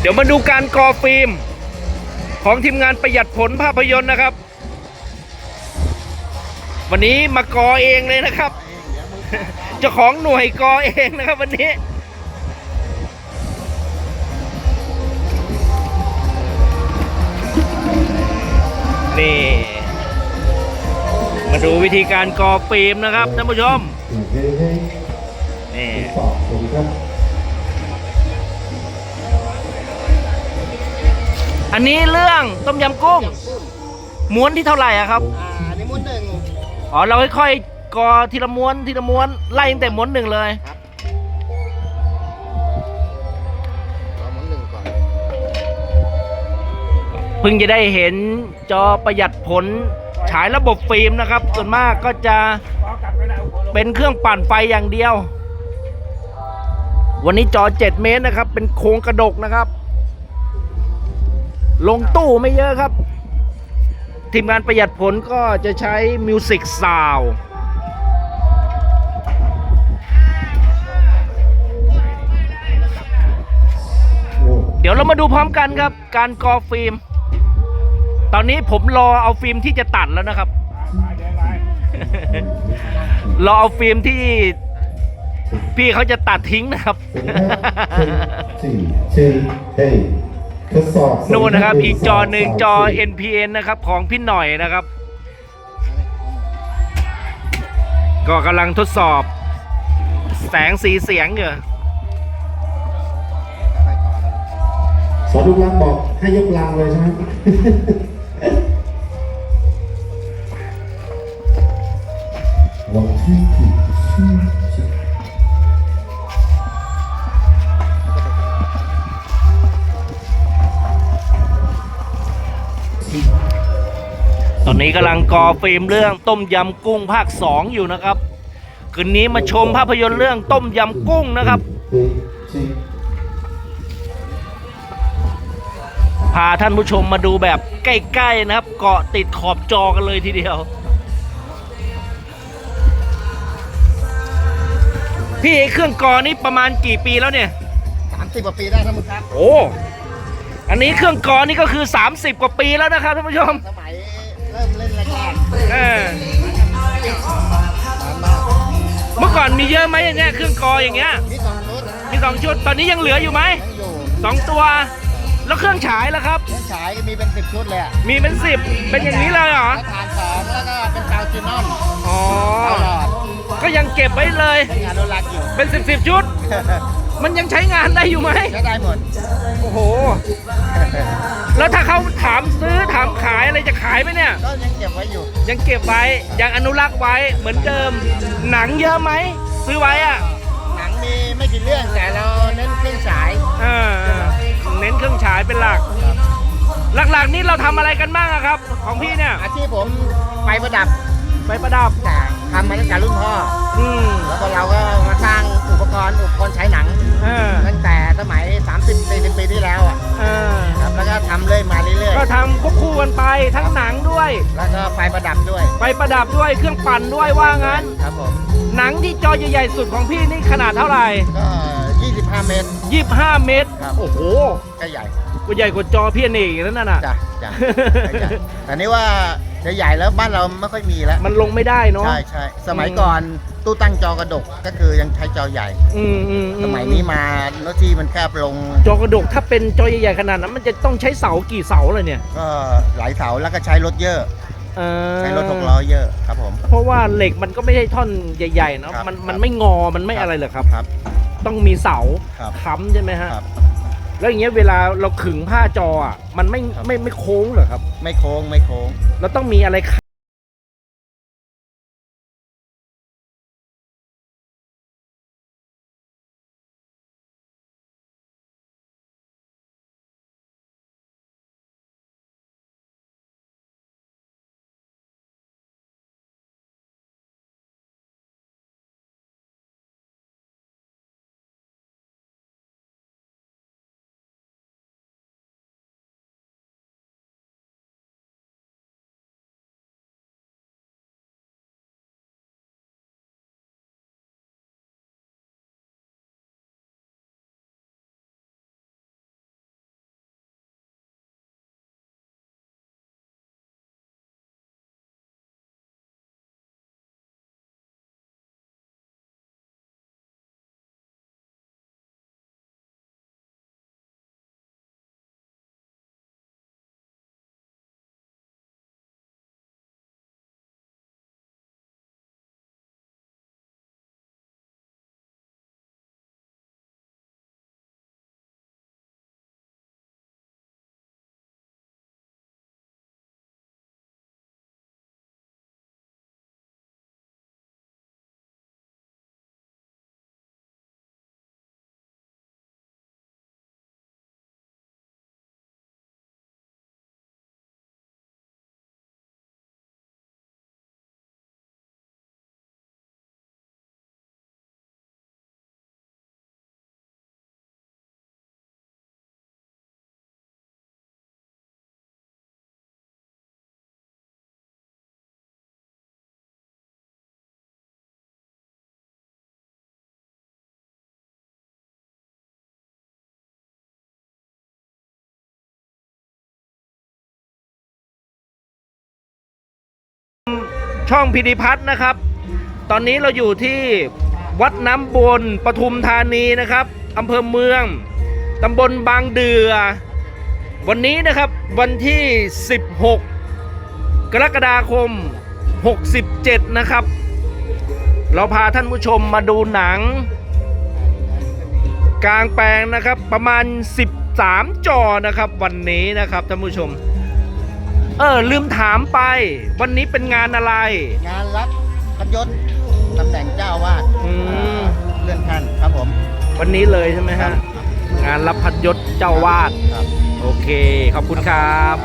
เดี๋ยวมาดูการกอฟิล์ม ของทีมงานประหยัดผลภาพยนตร์นะครับ วันนี้มากอเองเลยนะครับ เจ้าของหน่วยกอเองนะครับ วันนี้นี่มาดูวิธีการกอฟิล์มนะครับท่านผู้ชมนี่ อบสวัสดีครับอันนี้เรื่องต้มยำกุ้งม้วนที่เท่าไหร่อะครับ อ่าอันนี้มุดหนึ่งอ๋อเราค่อยๆกอทีละม้วนทีละม้วนไล่ตั้งแต่ม้วนหนึ่งเลย เอามุดหนึ่งก่อนเพิ่งจะได้เห็นจอประหยัดผลฉายระบบฟิล์มนะครับ ส่วนมากก็จะเป็นเครื่องปั่นไฟอย่างเดียว วันนี้จอ 7 เมตรนะครับ เป็นโครงกระดกนะครับ ลงตู้ไม่เยอะครับ ทีมงานประหยัดผลก็จะใช้มิวสิกซาวเดี๋ยวเรามาดูพร้อมกันครับ การกอฟิล์ม ตอนนี้ผมรอเอาฟิล์มที่จะตัดแล้วนะครับ รอเอาฟิล์มที่พี่เขาจะตัดทิ้งนะครับ สี่สี่เฮ้ ทดสอบนู่นนะครับ อีกจอหนึ่งจอ NPN นะครับ ของพี่หน่อยนะครับ ก็กำลังทดสอบ แสงสีเสียงอยู่ค่อยๆต่อแล้วสอนลูกรังบอกให้ยกลังเลยใช่ไหมวันที่กี่ ตอนนี้กำลังกอฟิล์มเรื่องต้มยำกุ้งภาค 2 อยู่นะครับ คืนนี้มาชมภาพยนตร์เรื่องต้มยำกุ้งนะครับเฮ้ยชื่อพาท่านผู้ชมมาดูแบบใกล้ ๆ นะครับ เกาะติดขอบจอกันเลยทีเดียว พี่ไอ้เครื่องกรอนี้ประมาณกี่ปีแล้วเนี่ยสามสิบกว่าปีได้ท่านผู้ชมโอ้ อันนี้เครื่องกรอนี่ก็คือ 30 กว่าปีแล้วนะครับท่านผู้ชม สมัยเริ่มเล่นแรกเออๆนานมากเมื่อก่อนมีเยอะไหมอย่างเงี้ยเครื่องกรออย่างเงี้ยมีสองชุดมีสองชุด ตอนนี้ยังเหลืออยู่ไหมยังอยู่สองตัว แล้วเครื่องฉายล่ะครับเครื่องฉายก็มีเป็นสิบชุดเลยอะมีเป็นสิบเป็นอย่างนี้เลยเหรอ แล้วฐานสองแล้วก็เป็นเตาจีนอนอ๋อ เตาหลอดก็ยังเก็บไว้เลย เป็นงานอนุรักษ์อยู่ เป็นสิบสิบชุด มันยังใช้งานได้อยู่ไหม ใช้ได้หมด โอ้โห แล้วถ้าเขาถามซื้อถามขายอะไรจะขายไหมเนี่ย ก็ยังเก็บไว้อยู่ ยังเก็บไว้ ยังอนุรักษ์ไว้เหมือนเดิม หนังเยอะไหม ซื้อไว้อะหนังมีไม่กี่เรื่องแต่เราเน้นเครื่องฉายเออเน้นเครื่องฉายเป็นหลัก หลักๆนี่เราทำอะไรกันบ้างอะครับ ของพี่เนี่ย อาชีพผมไฟประดับไปประดับ แต่ทำมาตั้งแต่รุ่นพ่อ อืม แล้วก็เราก็มาสร้างอุ ปกรณ์อุปกรณ์ใช้หนังเออตั้งแต่สมัย 30 40 ปีที่แล้วอะเออครับแล้วก็ทำเรื่อยมาเรื่อยก็ทำควบคู่กันไปทั้งหนังด้วย ๆ แล้วก็ไฟประดับด้วยไปประดับด้วยเครื่องปั่นด้วยว่างั้น ครับผมหนังที่จอใหญ่ๆสุดของพี่นี่ขนาดเท่าไหร่ ก็ 25 เมตร 25 เมตร ครับ โอ้โหก็ใหญ่ก็ใหญ่กว่าจอพี่อเนกอีกแล้วนั่นน่ะ จ้ะจ้ะใหญ่แต่นี่ว่าจะใหญ่แล้วบ้านเราไม่ค่อยมีแล้วมันลงไม่ได้เนาะ ใช่ใช่สมัยก่อน ตู้ตั้งจอกระดกก็คือยังใช้จอใหญ่ อืมอือืสมัยนี้มาโน้ตที่มันแคบลงจอกระดกถ้าเป็นจอใหญ่ๆขนาดนั้น มันจะต้องใช้เสากี่เสาเลยเนี่ยก็หลายเสาแล้วก็ใช้รถเยอะ เออใช้รถหกล้อเยอะครับผม เพราะว่าเหล็กมันก็ไม่ใช่ท่อนใหญ่ๆเนาะครับมันครับมันไม่งอมันไม่อะไรเหรอครับ ครับ ต้องมีเสาครับ ค้ำใช่ไหมฮะครับ แล้วอย่างเงี้ยเวลาเราขึงผ้าจออะมันไม่ครับ ไม่ไม่โค้งเหรอครับ ไม่โค้งไม่โค้ง แล้วต้องมีอะไร ช่องพิธิพัฒน์นะครับ ตอนนี้เราอยู่ที่วัดน้ำบนปทุมธานีนะครับอำเภอเมืองตำบลบางเดือ วันนี้นะครับวันที่ 16 กรกฎาคม 67 นะครับ เราพาท่านผู้ชมมาดูหนัง กลางแปลงนะครับประมาณ 13 จอนะครับวันนี้นะครับท่านผู้ชม เออ ลืมถามไป วันนี้เป็นงานอะไร งานรับพยศตำแหน่งเจ้าอาวาดอืม เลื่อนขั้นครับผม วันนี้เลยใช่ไหมฮะ งานรับพัดยศเจ้าวาด ครับ โอเค ขอบคุณครับ